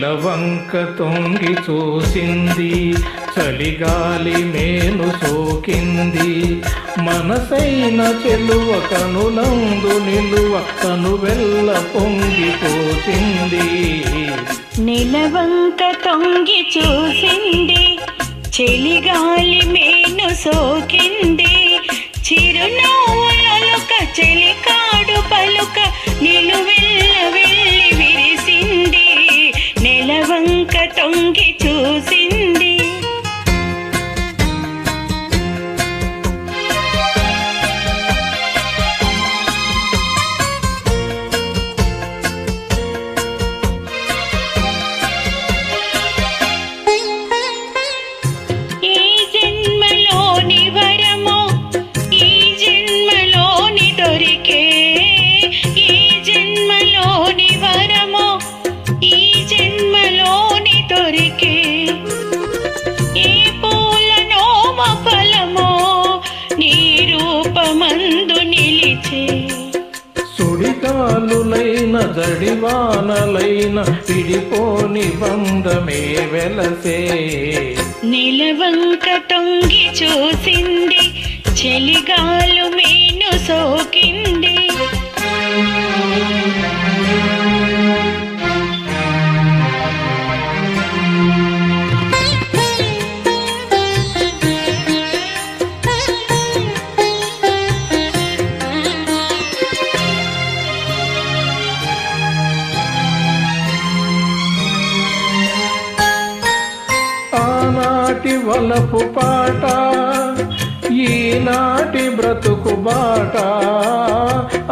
నెలవంక తొంగి చూసింది చలిగాలి మేను సోకింది. మనసైన చెలువ కనులందు నిలువ కనువెల్ల పొంగిపోసింది నిలవంక తొంగి చూసింది చెలిగాలి మేను సోకి తొంగి సుడిగాలులైన జడివానలైన పిడిపోని బంధమే వెలసే. నిలవంక తొంగి చూసింది చెలిగాలు మేను సోకింది. ఈనాటి వలపు పాట ఈనాటి బ్రతుకు బాట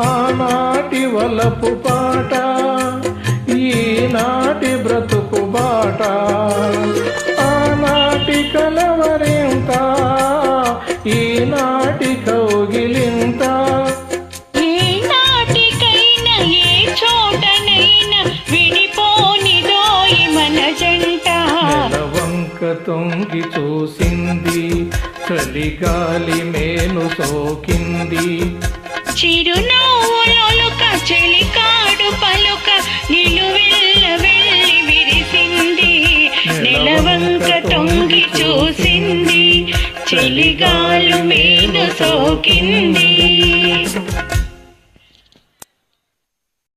ఆనాటి వలపు పాట ఈనాటి బ్రతుకు బాట. ఆనాటి కలవరింత ఈనాటి కౌగిలింత. ఏ నాటికైనా ఏ చోటనై తొంగి చూసింది చలిగాలి మేను సోకింది. చిరునవ్వులొలుక చెలికాడు పలుక నిలువెల్ల వెళ్ళి విరిసింది. నెలవంక తొంగి చూసింది చెలిగాలు మేను సోకింది.